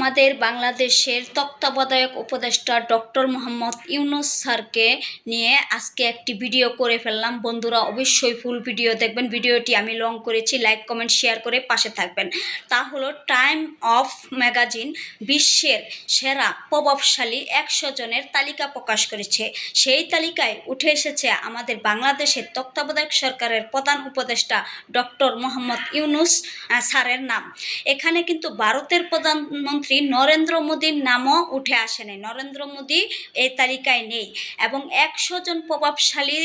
আমাদের বাংলাদেশের তত্ত্বাবধায়ক উপদেষ্টা ডক্টর মোহাম্মদ ইউনুস স্যারকে নিয়ে আজকে একটি ভিডিও করে ফেললাম। বন্ধুরা, অবশ্যই ফুল ভিডিও দেখবেন। ভিডিওটি আমি লং করেছি। লাইক কমেন্ট শেয়ার করে পাশে থাকবেন। তা হলো টাইম অফ ম্যাগাজিন বিশ্বের সেরা প্রভাবশালী একশো জনের তালিকা প্রকাশ করেছে। সেই তালিকায় উঠে এসেছে আমাদের বাংলাদেশের তত্ত্বাবধায়ক সরকারের প্রধান উপদেষ্টা ডক্টর মোহাম্মদ ইউনুস স্যারের নাম। এখানে কিন্তু ভারতের প্রধানমন্ত্রী নরেন্দ্র মোদীর নামও উঠে আসেনি নরেন্দ্র মোদী এই তালিকায় নেই এবং একশো জন প্রভাবশালী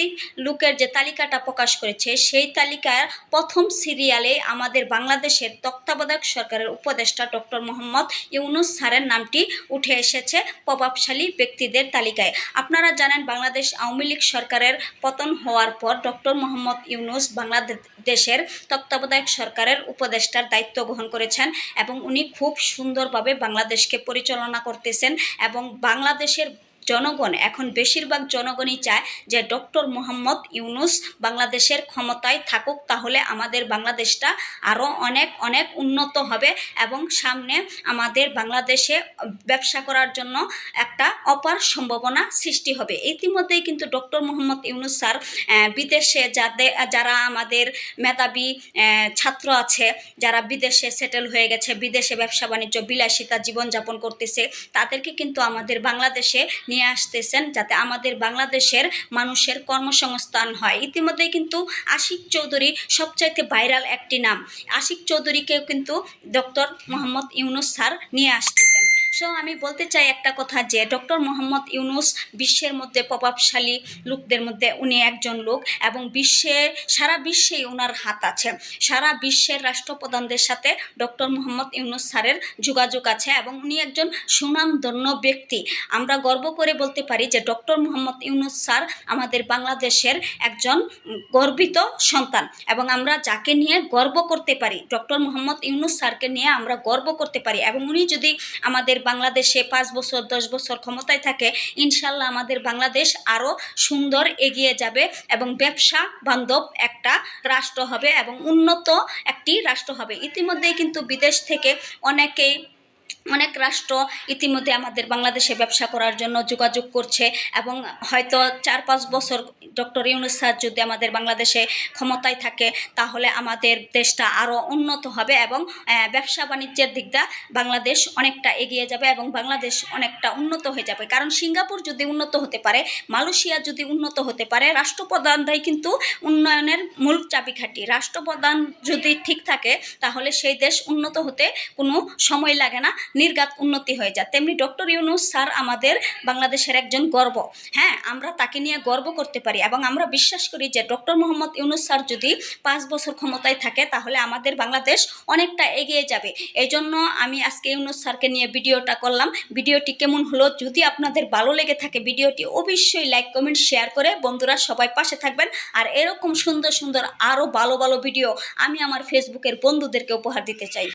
লোকের যে তালিকাটা প্রকাশ করেছে, সেই তালিকার প্রথম সিরিয়ালে আমাদের বাংলাদেশের তত্ত্বাবধায়ক সরকারের উপদেষ্টা ডক্টর মোহাম্মদ ইউনুস স্যারের নামটি উঠে এসেছে প্রভাবশালী ব্যক্তিদের তালিকায়। আপনারা জানেন বাংলাদেশ আওয়ামী লীগ সরকারের পতন হওয়ার পর ডক্টর মোহাম্মদ ইউনুস বাংলাদেশের তত্ত্বাবধায়ক সরকারের উপদেষ্টার দায়িত্ব গ্রহণ করেছেন এবং উনি খুব সুন্দরভাবে বাংলাদেশকে পরিচালনা করতেছেন এবং বাংলাদেশের জনগণ, এখন বেশিরভাগ জনগণই চায় যে ডক্টর মোহাম্মদ ইউনুস বাংলাদেশের ক্ষমতায় থাকুক, তাহলে আমাদের বাংলাদেশটা আরও অনেক অনেক উন্নত হবে এবং সামনে আমাদের বাংলাদেশে ব্যবসা করার জন্য একটা অপার সম্ভাবনা সৃষ্টি হবে। ইতিমধ্যেই কিন্তু ডক্টর মোহাম্মদ ইউনুস স্যার বিদেশে যাদের যারা আমাদের মেধাবী ছাত্র আছে, যারা বিদেশে সেটেল হয়ে গেছে, বিদেশে ব্যবসা বাণিজ্য, বিলাসিতা জীবনযাপন করতেছে, তাদেরকে কিন্তু আমাদের বাংলাদেশে নিয়ে আসতেছেন যাতে আমাদের বাংলাদেশের মানুষের কর্মসংস্থান হয়। ইতিমধ্যে কিন্তু আশিক চৌধুরী সবচাইতে ভাইরাল একটি নাম। আশিক চৌধুরীকেও কিন্তু ডক্টর মোহাম্মদ ইউনুস স্যার নিয়ে আসতেছেন। সো আমি বলতে চাই একটা কথা যে ডক্টর মোহাম্মদ ইউনুস বিশ্বের মধ্যে প্রভাবশালী লোকদের মধ্যে উনি একজন লোক এবং বিশ্বে, সারা বিশ্বেই ওনার হাত আছে। সারা বিশ্বের রাষ্ট্রপ্রধানদের সাথে ডক্টর মোহাম্মদ ইউনুস স্যারের যোগাযোগ আছে এবং উনি একজন সুনামধন্য ব্যক্তি। আমরা গর্ব করে বলতে পারি যে ডক্টর মোহাম্মদ ইউনুস স্যার আমাদের বাংলাদেশের একজন গর্বিত সন্তান এবং আমরা যাকে নিয়ে গর্ব করতে পারি ডক্টর মোহাম্মদ ইউনুস স্যারকে নিয়ে আমরা গর্ব করতে পারি এবং উনি যদি আমাদের বাংলাদেশে পাঁচ বছর, দশ বছর ক্ষমতায় থাকে, ইনশাল্লাহ আমাদের বাংলাদেশ আরও সুন্দর এগিয়ে যাবে এবং ব্যবসা বান্ধব একটা রাষ্ট্র হবে এবং উন্নত একটি রাষ্ট্র হবে। ইতিমধ্যেই কিন্তু বিদেশ থেকে অনেকেই অনেক রাষ্ট্র ইতিমধ্যে আমাদের বাংলাদেশে ব্যবসা করার জন্য যোগাযোগ করছে এবং হয়তো চার পাঁচ বছর ডক্টর ইউনুস স্যার যদি আমাদের বাংলাদেশে ক্ষমতায় থাকে, তাহলে আমাদের দেশটা আরও উন্নত হবে এবং ব্যবসা বাণিজ্যের দিকটা বাংলাদেশ অনেকটা এগিয়ে যাবে এবং বাংলাদেশ অনেকটা উন্নত হয়ে যাবে। কারণ সিঙ্গাপুর যদি উন্নত হতে পারে, মালয়েশিয়া যদি উন্নত হতে পারে, রাষ্ট্রপ্রধানরাই কিন্তু উন্নয়নের মূল চাবিকাঠি। রাষ্ট্রপ্রধান যদি ঠিক থাকে, তাহলে সেই দেশ উন্নত হতে কোনো সময় লাগে না। নির্গাত উন্নতি হয়ে যায়। তেমনি ডক্টর ইউনুস স্যার আমাদের বাংলাদেশের একজন গর্ব। হ্যাঁ আমরা তাকে নিয়ে গর্ব করতে পারি এবং আমরা বিশ্বাস করি যে ডক্টর মোহাম্মদ ইউনুস স্যার যদি পাঁচ বছর ক্ষমতায় থাকে, তাহলে আমাদের বাংলাদেশ অনেকটা এগিয়ে যাবে। এই জন্য আমি আজকে ইউনুস স্যারকে নিয়ে ভিডিওটা করলাম। ভিডিওটি কেমন হলো যদি আপনাদের ভালো লেগে থাকে, ভিডিওটি অবশ্যই লাইক, কমেন্ট, শেয়ার করে বন্ধুরা সবাই পাশে থাকবেন। আর এরকম সুন্দর সুন্দর আরও ভালো ভালো ভিডিও আমি আমার ফেসবুকের বন্ধুদেরকে উপহার দিতে চাই।